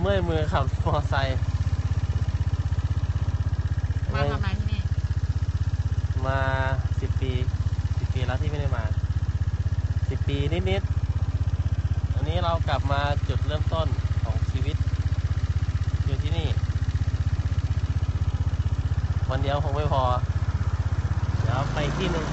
เมื่อยมือขับมอไซค์มาทำอะไรที่นี่มาสิบปีสิบปีแล้วที่ไม่ได้มาสิบปีนิดๆอันนี้เรากลับมาจุดเริ่มต้นของชีวิต อยู่ที่นี่ วันเดียวคงไม่พอ เดี๋ยวไปที่หนึ่ง